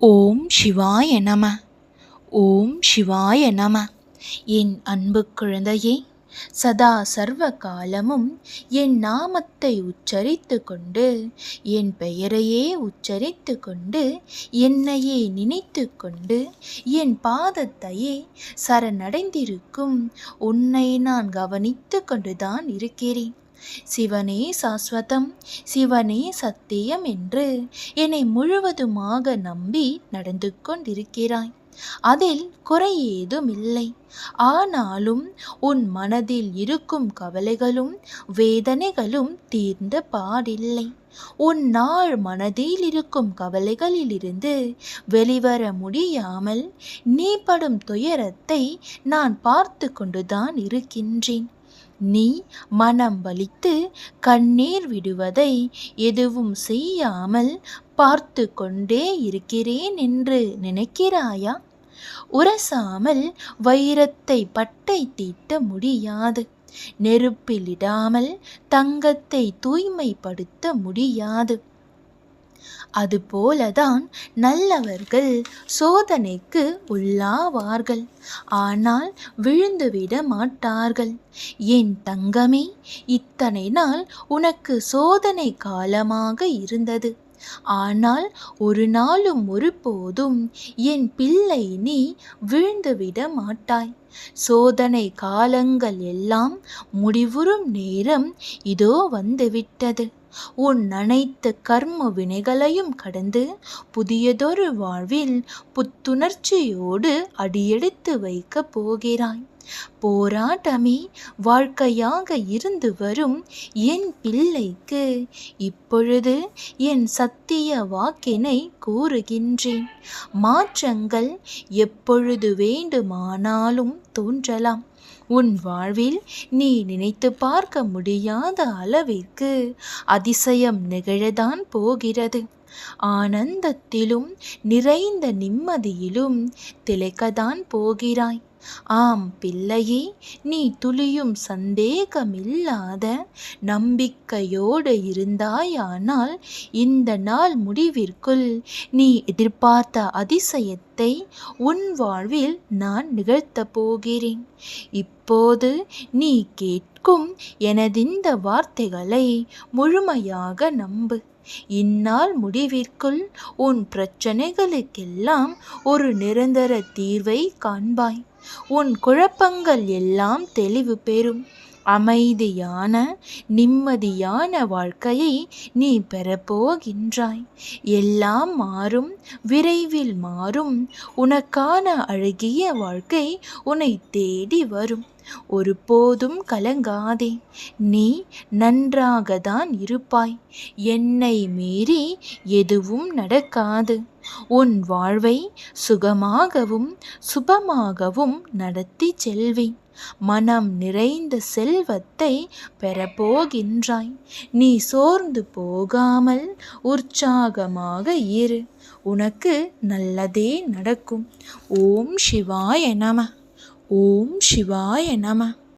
ஓம் சிவாய நம. ஓம் சிவாய நம. என் அன்பு குழந்தையே சதா சர்வ காலமும் என் நாமத்தை உச்சரித்து கொண்டு என் பெயரையே உச்சரித்து கொண்டு என்னையே நினைத்து கொண்டு என் பாதத்தையே சரணடைந்திருக்கும் உன்னை நான் கவனித்து கொண்டுதான் இருக்கிறேன். சிவனே சாஸ்வதம் சிவனே சத்தியம் என்று என்னை முழுவதுமாக நம்பி நடந்து கொண்டிருக்கிறாய். அதில் குறை ஏதும் இல்லை ஆனாலும் உன் மனதில் இருக்கும் கவலைகளும் வேதனைகளும் தீர்ந்த பாடில்லை. உன் நாள் மனதில் இருக்கும் கவலைகளிலிருந்து வெளிவர முடியாமல் நீ படும் துயரத்தை நான் பார்த்து கொண்டுதான் இருக்கின்றேன். நீ மனம் வலித்து கண்ணீர் விடுவதை எதுவும் செய்யாமல் பார்த்து கொண்டே இருக்கிறேன் என்று நினைக்கிறாயா? உரசாமல் வைரத்தை பட்டை தீட்ட முடியாது. நெருப்பிலிடாமல் தங்கத்தை தூய்மைப்படுத்த முடியாது. அதுபோலதான் நல்லவர்கள் சோதனைக்கு உள்ளாவார்கள். ஆனால் விழுந்துவிட மாட்டார்கள். என் தங்கமே இத்தனை நாள் உனக்கு சோதனை காலமாக இருந்தது. ஆனால் ஒரு நாளும் ஒருபோதும் என் பிள்ளை நீ விழுந்துவிட மாட்டாய். சோதனை காலங்கள் எல்லாம் முடிவுறும் நேரம் இதோ வந்துவிட்டது. உன் அனைத்து கர்ம வினைகளையும் கடந்து புதியதொரு வாழ்வில் புத்துணர்ச்சியோடு அடியெடுத்து வைக்கப் போகிறாய். போராட்டமே வாழ்க்கையாக இருந்து வரும் என் பிள்ளைக்கு. இப்பொழுது என் சத்திய வாக்கினை கூறுகின்றேன். மாற்றங்கள் எப்பொழுது வேண்டுமானாலும் தோன்றலாம். உன் வாழ்வில் நீ நினைத்து பார்க்க முடியாத அளவிற்கு அதிசயம் நிகழதான் போகிறது. ஆனந்தத்திலும் நிறைந்த நிம்மதியிலும் திளைக்கதான் போகிறாய். ஆம் பிள்ளையே நீ துளியும் சந்தேகமில்லாத நம்பிக்கையோடு இருந்தாயானால் இந்த நாள் முடிவிற்குள் நீ எதிர்பார்த்த அதிசயத்தை உன் வாழ்வில் நான் நிகழ்த்தப் போகிறேன். இப்போது நீ கேட்கும் எனதிந்த வார்த்தைகளை முழுமையாக நம்பு. இந்நாள் முடிவிற்குள் உன் பிரச்சனைகளுக்கெல்லாம் ஒரு நிரந்தர தீர்வை காண்பாய். உன் குழப்பங்கள் எல்லாம் தெளிவு பெறும். அமைதியான நிம்மதியான வாழ்க்கையை நீ பெறப்போகின்றாய் எல்லாம் மாறும் விரைவில் மாறும். உனக்கான அழகிய வாழ்க்கை உன்னை தேடி வரும். ஒருபோதும் கலங்காதே. நீ நன்றாக தான் இருப்பாய். என்னை மீறி எதுவும் நடக்காது. உன் வாழ்வை சுகமாகவும் சுபமாகவும் நடத்தி செல்வேன். மனம் நிறைந்த செல்வத்தை பெறப்போகின்றாய். நீ சோர்ந்து போகாமல் உற்சாகமாக இரு. உனக்கு நல்லதே நடக்கும். ஓம் சிவாய நம. ஓம் சிவாய நம.